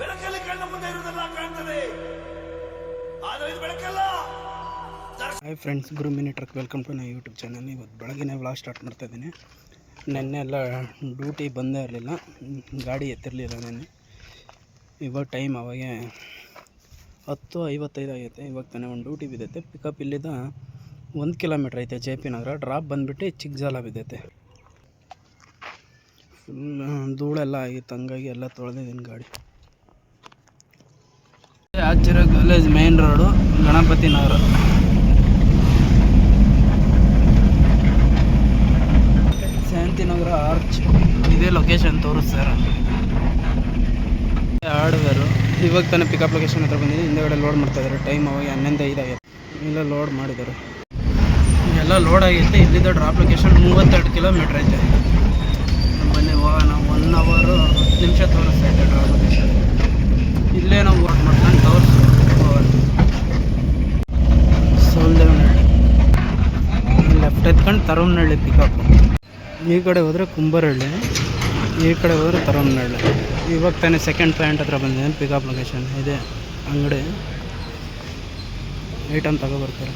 ಬೆಳಕಲ್ಲಿ ಮುಂದೆ ಇರುವುದೆಲ್ಲ ಕಾಣ್ತದೆ. ಆದರೆ ಬೆಳಕಲ್ಲ. Hi friends Guru mini truck welcome to my YouTube channel ಇವತ್ತು ಬೆಳಗ್ಗೆ ವ್ಲಾಗ್ ಸ್ಟಾರ್ಟ್ ಮಾಡ್ತಾ ಇದ್ದೀನಿ. ನೆನ್ನೆ ಎಲ್ಲ ಡ್ಯೂಟಿ ಬಂದೇ ಇರಲಿಲ್ಲ. ಗಾಡಿ ಎತ್ತಿರಲಿಲ್ಲ ನೆನ್ನೆ. ಇವಾಗ ಟೈಮ್ ಅವಾಗೆ ಹತ್ತು ಐವತ್ತೈದು ಆಗೈತೆ. ಇವಾಗ ತಾನೇ ಒಂದು ಡ್ಯೂಟಿ ಬಿದ್ದೈತೆ. ಪಿಕಪ್ ಇಲ್ಲಿದ್ದ ಒಂದು ಕಿಲೋಮೀಟ್ರ್ ಐತೆ ಜೆ ಪಿ ನಗರ. ಡ್ರಾಪ್ ಬಂದುಬಿಟ್ಟು ಚಿಕ್ಕಜಾಲ ಬಿದ್ದೈತೆ. ಫುಲ್ ಧೂಳೆಲ್ಲ ಆಗಿತ್ತು. ಹಂಗಾಗಿ ಎಲ್ಲ ತೊಳೆದಿದ್ದೀನಿ ಗಾಡಿ. ಆಚಿರ college main road Ganapathi Nagar. Shantinagar arch ಇದೇ ಲೊಕೇಶನ್ ತೋರಿಸ್ತಾರೆ ಹಾರ್ಡ್ವೇರು ಇವಾಗ ತಾನೇ ಪಿಕಪ್ ಲೊಕೇಶನ್ ಹತ್ರ ಬಂದಿದೆ ಹಿಂದೆಗಡೆ ಲೋಡ್ ಮಾಡ್ತಾ ಇದ್ದಾರೆ. ಟೈಮ್ ಅವಾಗ ಹನ್ನೊಂದು ಐದಾಗೈತೆ ಇಲ್ಲ ಲೋಡ್ ಮಾಡಿದ್ದಾರೆ. ಎಲ್ಲ ಲೋಡ್ ಆಗೈತೆ. ಇಲ್ಲಿದ್ದ ಡ್ರಾಪ್ ಲೊಕೇಶನ್ ಮೂವತ್ತೆರಡು ಕಿಲೋಮೀಟ್ರ್ ಐತೆ. ಬನ್ನಿ ಹೋಗೋಣ ಒನ್ ಅವರು ಹತ್ತು ನಿಮಿಷ ತೋರಿಸ್ತಾ ಐತೆ ಡ್ರಾಪ್ ಲೊಕೇಶನ್ ಇಲ್ಲೇ ನಾವು ವರ್ಕ್ ಮಾಡ್ಕೊಂಡು ತೋರಿಸ್ತೀವಿ ಸೋಲ್ದೇವನಹಳ್ಳಿ ಲೆಫ್ಟ್ ಎತ್ಕೊಂಡು ತರಮ್ನಹಳ್ಳಿ ಪಿಕಪ್ ಈ ಕಡೆ ಹೋದರೆ ಕುಂಬರಹಳ್ಳಿ, ಈ ಕಡೆ ಹೋದರೆ ತರಮನಹಳ್ಳಿ ಇವಾಗ ತಾನೇ ಸೆಕೆಂಡ್ ಪ್ಯಾಂಟ್ ಹತ್ರ ಬಂದಿದೆ ಪಿಕಪ್ ಲೊಕೇಶನ್ ಇದೆ ಅಂಗಡಿ. ಐಟಮ್ ತಗೊಬರ್ತಾರೆ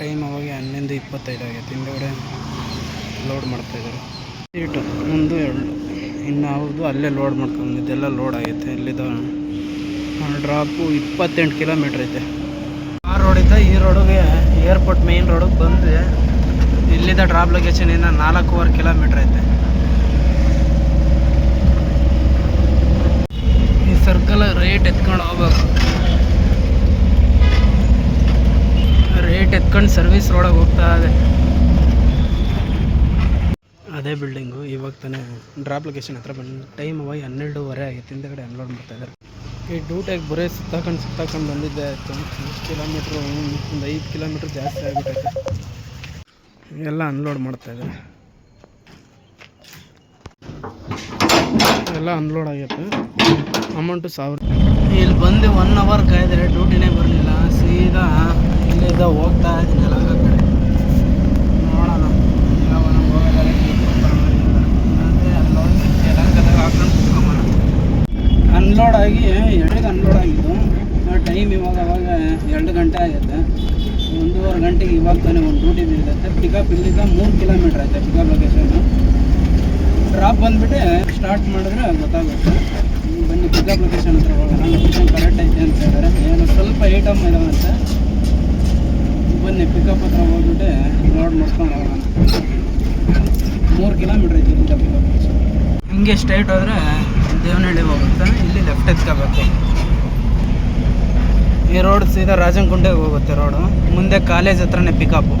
ಟೈಮ್ ಅವಾಗ ಹನ್ನೊಂದು ಇಪ್ಪತ್ತೈದು ಆಗೈತೆ, ಹಿಂದೆಗಡೆ ಲೋಡ್ ಮಾಡ್ತಾಯಿದ್ದಾರೆ ಸೀಟು ಒಂದು, ಎರಡು. ಇನ್ನು ಹೌದು ಅಲ್ಲೇ ಲೋಡ್ ಮಾಡ್ಕೊಂಡಿದ್ದೆಲ್ಲ ಲೋಡ್ ಆಗೈತೆ. ಇಲ್ಲಿದ ಡ್ರಾಪು ಇಪ್ಪತ್ತೆಂಟು ಕಿಲೋಮೀಟ್ರ್ ಐತೆ. ಆ ರೋಡಿಂದ ಈ ರೋಡಿಗೆ ಏರ್ಪೋರ್ಟ್ ಮೇಯ್ನ್ ರೋಡಿಗೆ ಬಂದರೆ ಇಲ್ಲಿಂದ ಡ್ರಾಪ್ ಲೊಕೇಶನ್ ಇಂದ ನಾಲ್ಕೂವರೆ ಕಿಲೋಮೀಟ್ರ್ ಐತೆ. ಈ ಸರ್ಕಲ್ ರೇಟ್ ಎತ್ಕೊಂಡು ಹೋಗ್ಬೇಕು. ರೇಟ್ ಎತ್ಕೊಂಡು ಸರ್ವಿಸ್ ರೋಡಾಗ ಹೋಗ್ತಾ ಇದೆ. ಅದೇ ಬಿಲ್ಡಿಂಗು ಇವಾಗ ತಾನೇ ಡ್ರಾಪ್ ಲೊಕೇಶನ್ ಹತ್ರ ಬಂದು ಟೈಮ್ ಅವಾಗ ಹನ್ನೆರಡೂವರೆ ಆಗಿತ್ತು ಹಿಂದೆಗಡೆ ಅನ್ಲೋಡ್ ಮಾಡ್ತಾ ಇದ್ದಾರೆ ಈ ಡ್ಯೂಟಿಯಾಗಿ ಬರೀ ಸುತ್ತಾಕೊಂಡು ಸುತ್ತಾಕೊಂಡು ಬಂದಿದ್ದೆ. ಕಿಲೋಮೀಟ್ರು ಒಂದು ಐದು ಕಿಲೋಮೀಟ್ರ್ ಜಾಸ್ತಿ ಆಗಿಬಿಟ್ಟೈತೆ. ಎಲ್ಲ ಅನ್ಲೋಡ್ ಮಾಡ್ತಾ ಇದ್ದಾರೆ. ಎಲ್ಲ ಅನ್ಲೋಡ್ ಆಗೈತೆ. ಅಮೌಂಟು ಸಾವಿರ. ಇಲ್ಲಿ ಬಂದು ಒನ್ ಅವರ್ ಕಾಯ್ದರೆ ಡ್ಯೂಟಿನೇ ಬರಲಿಲ್ಲ. ಸೀದಾ ಇಲ್ಲಿಂದ ಹೋಗ್ತಾ ಇದ್ದೀನಿ ಎಲ್ಲ ಕಡೆ ನೋಡೋಣ ಯಾವನ ಹೋಗೋದಾದ್ರೆ ಅದೇ ಅಲ್ಲೋಗಿ ಯಲಹಂಕದಾಗ ಹಾಕೊಂಡು ಕುತ್ಕೊಂಬೋಣ ಅನ್ಲೋಡ್ ಆಗಿ ಎರಡಿಗೆ ಅನ್ಲೋಡ್ ಆಗಿದ್ದು ಟೈಮ್ ಇವಾಗ ಅವಾಗ ಎರಡು ಗಂಟೆ ಆಗೈತೆ ಒಂದೂವರೆ ಗಂಟೆಗೆ ಇವಾಗ ತಾನೇ ಇರುತ್ತೆ. ಪಿಕಪ್ ಇಲ್ಲಿಂದ ಮೂರು ಕಿಲೋಮೀಟ್ರ್ ಐತೆ ಪಿಕಪ್ ಲೊಕೇಶನ್ನು ಡ್ರಾಪ್ ಬಂದ್ಬಿಟ್ಟು. ಸ್ಟಾರ್ಟ್ ಮಾಡಿದ್ರೆ ಗೊತ್ತಾಗುತ್ತೆ. ಬನ್ನಿ ಪಿಕಪ್ ಲೊಕೇಶನ್ ಹತ್ರ ಹೋಗೋಣ. ಕರೆಕ್ಟ್ ಐತೆ ಅಂತ ಹೇಳಿದ್ರೆ ಏನು ಸ್ವಲ್ಪ ಐಟಮ್ ಇದಾವಂತೆ ಬನ್ನಿ ಪಿಕಪ್ ಹತ್ರ ಹೋಗ್ಬಿಟ್ಟು. ರೋಡ್ ನೋಡ್ಕೊಂಡು ಹೋಗೋಣ. ಮೂರು ಕಿಲೋಮೀಟ್ರ್ ಐತೆ ಇಲ್ಲಿಂದ ಪಿಕಪ್ ಲೊಕೇಶನ್ ಹಿಂಗೆ ಸ್ಟ್ರೈಟ್ ಹೋದ್ರೆ ದೇವನಹಳ್ಳಿ ಹೋಗುತ್ತೆ. ಇಲ್ಲಿ ಲೆಫ್ಟ್ ಎತ್ಕೋಬೇಕು. ಈ ರೋಡ್ ಸೀದಾ ರಾಜನಕುಂಟೆಗೆ ಹೋಗುತ್ತೆ ರೋಡು ಮುಂದೆ ಕಾಲೇಜ್ ಹತ್ರನೇ ಪಿಕಪ್ಪು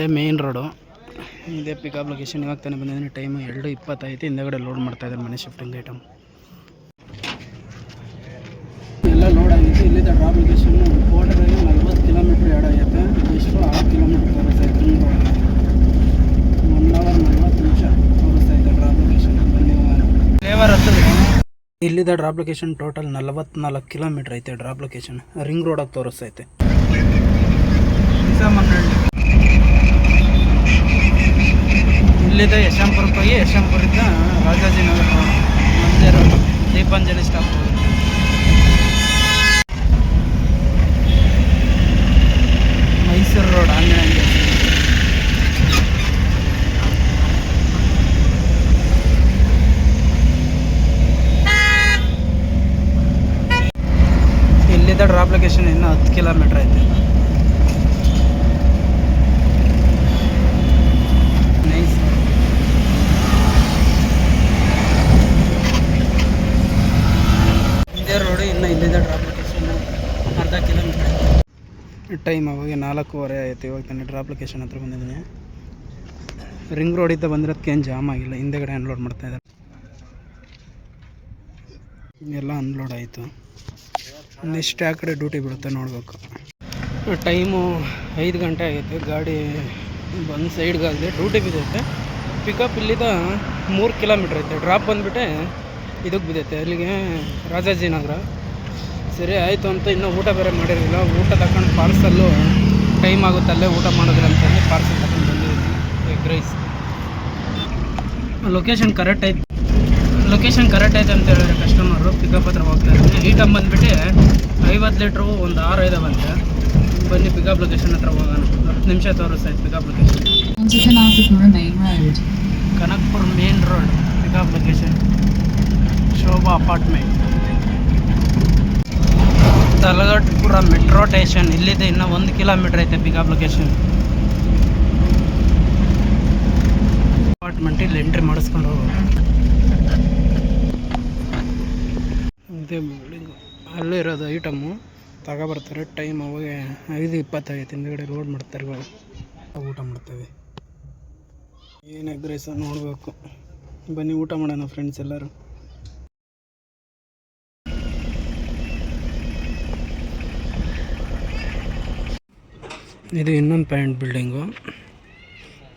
ಅದೇ ಮೇನ್ ರೋಡು ಇದೇ ಪಿಕಪ್ ಲೊಕೇಶನ್ ಇವಾಗ ತಾನೇ ಬಂದಿದ್ದೀನಿ. ಟೈಮು ಎರಡು ಇಪ್ಪತ್ತೈತೆ ಹಿಂದೆಗಡೆ ಲೋಡ್ ಮಾಡ್ತಾ ಇದ್ದಾರೆ ಮನೆ ಶಿಫ್ಟಿಂಗ್ ಐಟಮ್ ಎಲ್ಲ ಲೋಡ್ ಆಗಿತ್ತು ಇಲ್ಲಿಂದ ಡ್ರಾಪ್ ಲೊಕೇಶನ್ ಕೋಟೆಗೆ ನಲ್ವತ್ತು ಕಿಲೋಮೀಟ್ರ್ ಎರಡು ಆಗೈತೆ ಎಷ್ಟು? ಆರು ಕಿಲೋಮೀಟ್ರ್ ತೋರಿಸ್ತಾ ಇತ್ತು ಒನ್ ಅವರ್ ನಲ್ವತ್ತು ನಿಮಿಷ ತೋರಿಸ್ತಾ ಇದೆ ಡ್ರಾಪ್ ಲೊಕೇಶನ್ ಇಲ್ಲಿದ ಇಲ್ಲಿಂದ ಡ್ರಾಪ್ ಲೊಕೇಶನ್ ಟೋಟಲ್ ನಲವತ್ನಾಲ್ಕು ಕಿಲೋಮೀಟರ್ ಐತೆ ಡ್ರಾಪ್ ಲೊಕೇಶನ್ ರಿಂಗ್ ರೋಡಾಗಿ ತೋರಿಸ್ತೈತೆ ನಿಜಾಮನಹಳ್ಳಿ ಇಲ್ಲಿಂದ ಯಶವಂತಪುರಕ್ಕೆ ಹೋಗಿ ಯಶವಂತಪುರದಿಂದ ರಾಜಾಜಿನಗರ ಮಂದಿರ ದೀಪಾಂಜಲಿ ಸ್ಟಾಪ್ ಮೈಸೂರು ರೋಡ್ ಆಂಜನೇಯ ಇಲ್ಲಿದ್ದ ಡ್ರಾಪ್ ಲೊಕೇಶನ್ ಇನ್ನು ಹತ್ತು ಕಿಲೋಮೀಟ್ರ್ ಐತೆ. ಇದೇ ರೋಡು ಇನ್ನು ಇಲ್ಲಿಂದ ಡ್ರಾಪ್ ಲೊಕೇಶನ್ ಅರ್ಧ ಕಿಲೋಮೀಟರ್ ಟೈಮ್ ಅವಾಗ ನಾಲ್ಕೂವರೆ ಆಯಿತು, ಇವಾಗ ನಾನು ಡ್ರಾಪ್ ಲೊಕೇಶನ್ ಹತ್ರ ಬಂದಿದ್ದೀನಿ. ರಿಂಗ್ ರೋಡಿಂದ ಬಂದಿರೋದಕ್ಕೆ ಏನು ಜಾಮ್ ಆಗಿಲ್ಲ, ಹಿಂದೆಗಡೆ ಅನ್ಲೋಡ್ ಮಾಡ್ತಾ ಇದ್ದಾರೆ. ಎಲ್ಲ ಅನ್ಲೋಡ್ ಆಯಿತು. ನೆಕ್ಸ್ಟ್ ಆ ಕಡೆ ಡ್ಯೂಟಿ ಬಿಡುತ್ತೆ ನೋಡಬೇಕು. ಟೈಮು ಐದು ಗಂಟೆ ಆಗೈತೆ, ಗಾಡಿ ಬಂದು ಸೈಡ್ಗಾಗಿದೆ ಡ್ಯೂಟಿ ಬಿದ್ದೈತೆ. ಪಿಕಪ್ ಇಲ್ಲಿದ್ದ ಮೂರು ಕಿಲೋಮೀಟ್ರ್ ಐತೆ ಡ್ರಾಪ್ ಬಂದುಬಿಟ್ಟೆ ಇದಕ್ಕೆ ಬಿದ್ದೈತೆ. ಅಲ್ಲಿಗೆ ರಾಜಾಜಿನಗರ ಸರಿ ಆಯಿತು ಅಂತ ಇನ್ನೂ ಊಟ ಬೇರೆ ಮಾಡಿರಲಿಲ್ಲ. ಊಟ ತಗೊಂಡು ಪಾರ್ಸಲ್ಲು ಟೈಮ್ ಆಗುತ್ತೆ ಅಲ್ಲೇ ಊಟ ಮಾಡಿದ್ರೆ ಅಂತಂದು ಪಾರ್ಸಲ್ ತಗೊಂಡು ಬಂದಿದ್ದೀನಿ. ಎಗ್ ರೈಸ್ ಲೊಕೇಶನ್ ಕರೆಕ್ಟ್ ಐತೆ. ಲೊಕೇಶನ್ ಕರೆಕ್ಟ್ ಐತೆ ಅಂತ ಹೇಳಿದ್ರೆ ಕಸ್ಟಮರು ಪಿಕಪ್ ಹತ್ರ ಹೋಗ್ತಾ ಇದ್ದೀನಿ ಐಟಮ್ ಬಂದುಬಿಟ್ಟು ಐವತ್ತು ಲೀಟ್ರು ಒಂದು ಆರು ಐದು ಬಂತೆ ಬನ್ನಿ ಪಿಕಪ್ ಲೊಕೇಶನ್ ಹತ್ರ ಹೋಗೋಣ. ಹತ್ತು ನಿಮಿಷ ತೋರಿಸ್ತೈತೆ pickup location. Kanakpur main road pickup location apartment Talaghattapura metro station ಇಲ್ಲಿದೆ ಇನ್ನೂ ಒಂದು ಕಿಲೋಮೀಟ್ರ್ ಐತೆ ಪಿಕಪ್ ಲೊಕೇಶನ್ ಅಪಾರ್ಟ್ಮೆಂಟ್ ಇಲ್ಲಿ ಎಂಟ್ರಿ ಮಾಡಿಸ್ಕೊಂಡು ಹೋಗೋದು. ಇದೇ ಬಿಲ್ಡಿಂಗು ಅಲ್ಲೇ ಇರೋದು ಐಟಮು ತಗೊಬರ್ತಾರೆ. ಟೈಮ್ ಅವಾಗ ಐದು ಇಪ್ಪತ್ತಾಗೈತೆ ಹಿಂದ್ಗಡೆ ರೋಡ್ ಮಾಡ್ತಾರೆ ಇವಾಗ. ಊಟ ಮಾಡ್ತೇವೆ. ಏನು ಎಗ್ ರೈಸ ನೋಡಬೇಕು. ಬನ್ನಿ ಊಟ ಮಾಡೋಣ ಫ್ರೆಂಡ್ಸ್ ಎಲ್ಲರೂ. ಇದು ಇನ್ನೊಂದು ಪ್ಯಾಂಟ್ ಬಿಲ್ಡಿಂಗು.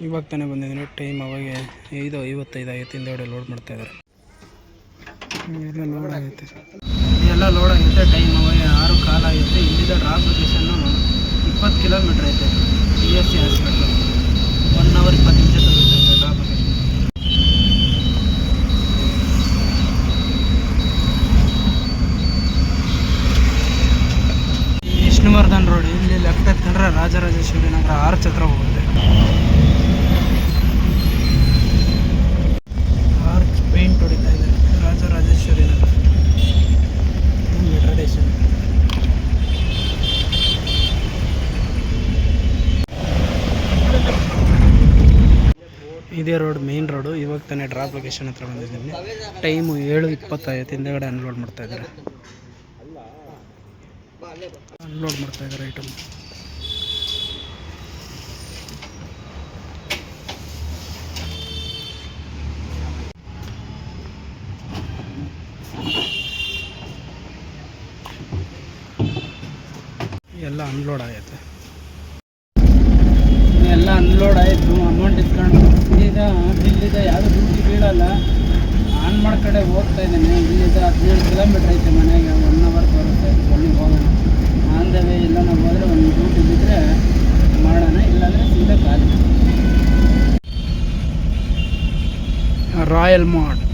ಇವಾಗ ತಾನೇ ಬಂದಿದ್ದೀನಿ. ಟೈಮ್ ಅವಾಗ ಐದು ಐವತ್ತೈದು ಆಗೈತೆ ಹಿಂದೆಗಡೆ ಲೋಡ್ ಮಾಡ್ತಾಯಿದ್ದಾರೆ ಎಲ್ಲ ಲೋಡ್ ಆಗೈತೆ ಎಲ್ಲ ಲೋಡ್ ಆಗೈತೆ ಟೈಮ್ ಅವಾಗ ಆರು ಕಾಲ ಆಗೈತೆ ಇಲ್ಲಿಂದ ಡ್ರಾಪ್ ಲೊಕೇಶನ್ನು ಇಪ್ಪತ್ತು ಕಿಲೋಮೀಟ್ರ್ ಐತೆ. B S C hospital one hour ಇಪ್ಪತ್ತು ನಿಮಿಷ ಡ್ರಾಪ್ ಲೊಕೇಶನ್ ವಿಷ್ಣುವರ್ಧನ್ ರೋಡ್ ಇಲ್ಲಿ ಲೆಫ್ಟ್ ಎತ್ಕೊಂಡ್ರೆ ರಾಜರಾಜೇಶ್ವರಿ ನಗರ ಆರ್ಚ್ ಹತ್ರ ಹೋಗುತ್ತೆ. ಆರ್ಚ್ ಪೇಂಟ್ ಹೊಡಿತಾ ಇದೆ. ರಾಜರಾಜೇಶ್ವರಿ ನಗರ. ಮೆಟ್ರೋ ಸ್ಟೇಷನ್ ಇದೇ ರೋಡ್ ಮೇನ್ ರೋಡು ಇವಾಗ ತಾನೇ ಡ್ರಾಪ್ ಲೊಕೇಶನ್ ಹತ್ರ ಬಂದಿದ್ದೀನಿ. ಟೈಮು ಏಳು ಇಪ್ಪತ್ತೈದು. ಹಿಂದೆಗಡೆ ಅನ್ಲೋಡ್ ಮಾಡ್ತಾ ಇದ್ದಾರೆ. ಅನ್ಲೋಡ್ ಮಾಡ್ತಾ ಇದ್ದಾರೆ ಐಟಮ್ ಎಲ್ಲ ಅನ್ಲೋಡ್ ಆಗೈತೆ. ಎಲ್ಲ ಅನ್ಲೋಡ್ ಆಯಿತು ಅಮೌಂಟ್ ಇಸ್ಕೊಂಡು ಈಗ ಇಲ್ಲಿದ್ದ ಯಾವುದು ಡ್ಯೂಟಿ ಬೀಳಲ್ಲ. ಆನ್ ಮಾಡ್ಕಡೆ ಹೋಗ್ತಾ ಇದ್ದೇನೆ. ಇಲ್ಲಿದ್ದ ಹದಿನೇಳು ಕಿಲೋಮೀಟ್ರ್ ಐತೆ ಮನೆಗೆ. ಒನ್ ಅವರ್ ಬರುತ್ತೆ. ಬನ್ನಿ ಹೋಗೋಣ. ಆನ್ ದ ವೇ ಎಲ್ಲ ನಾವು ಹೋದರೆ ಒಂದು ಡ್ಯೂಟಿ ಬಿದ್ದರೆ ಮಾಡೋಣ. ಇಲ್ಲಾಂದರೆ ಸೀದಾ ಖಾಲಿ. Royal mart